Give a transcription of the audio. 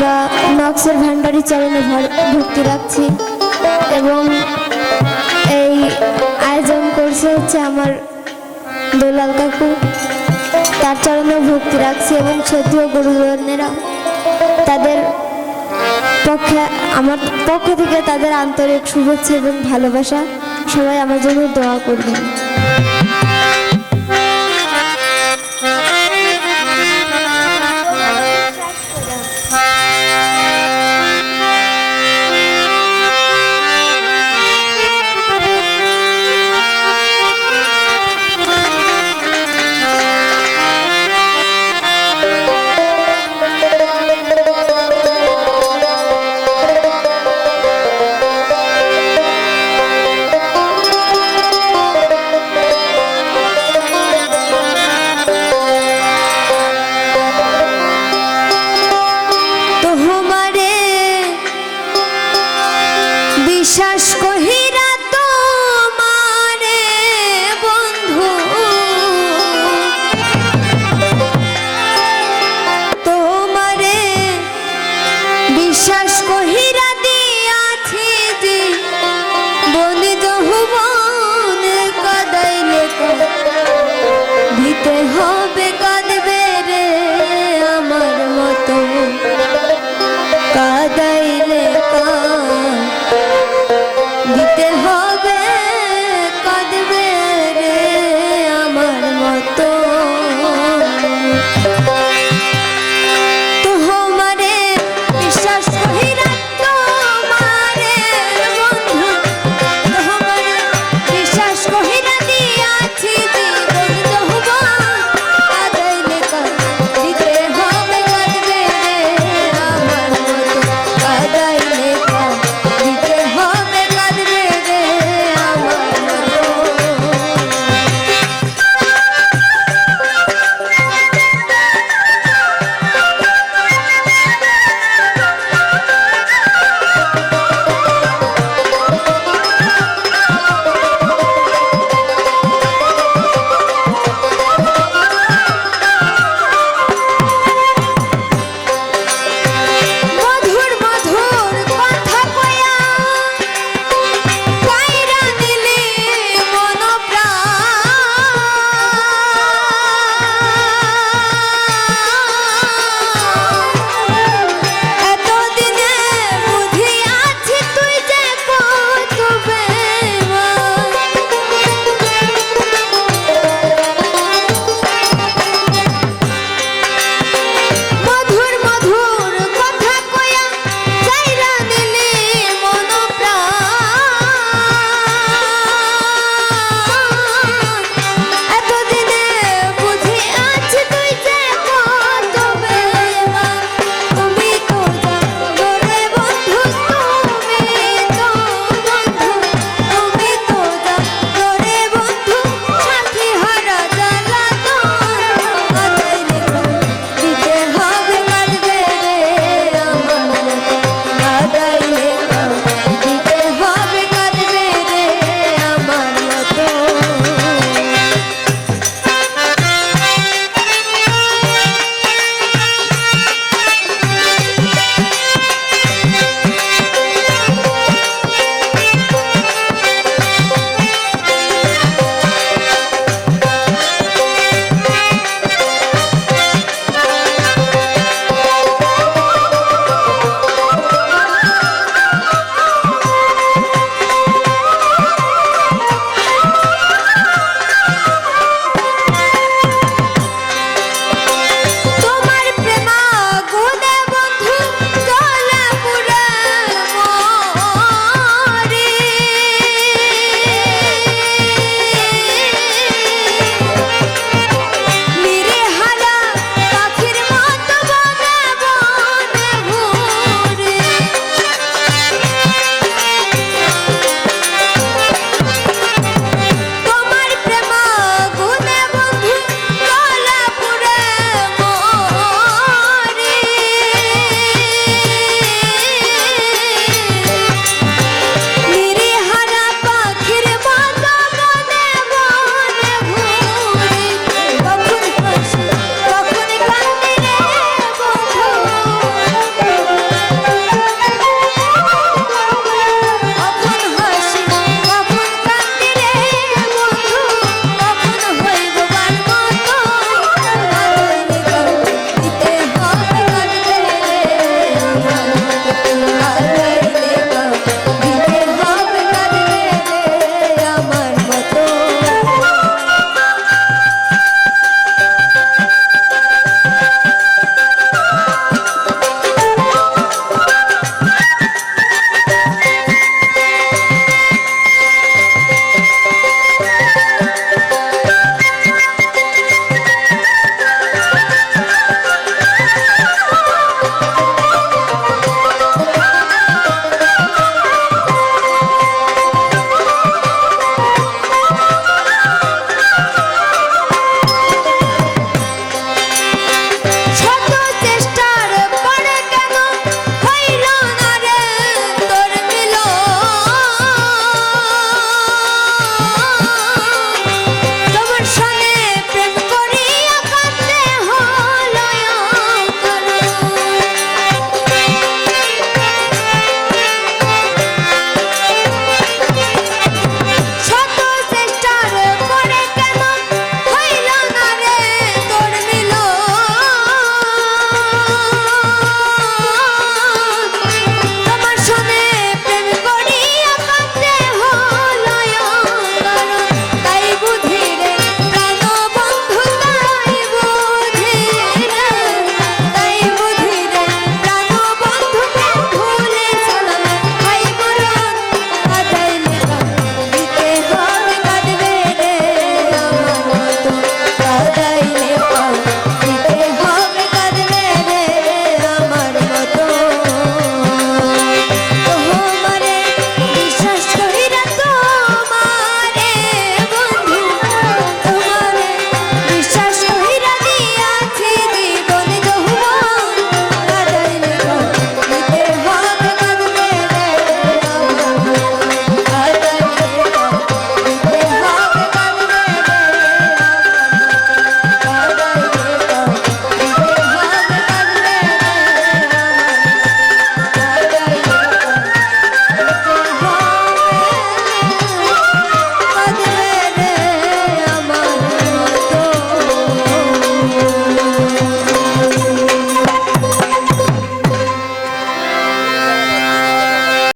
বাবা নক্সের ভান্ডারি চরণে ভর- ভক্তি রাখছি এবং এই আয়োজন করছে হচ্ছে আমার দোলাল কাকু। তার চরণেও ভক্তি রাখছি এবং শ্রদ্ধীয় গুরুজনেরা তাদের পক্ষে আমার পক্ষ থেকে তাদের আন্তরিক শুভেচ্ছা এবং ভালোবাসা। সবাই আমার জন্য দোয়া করবেন। deixas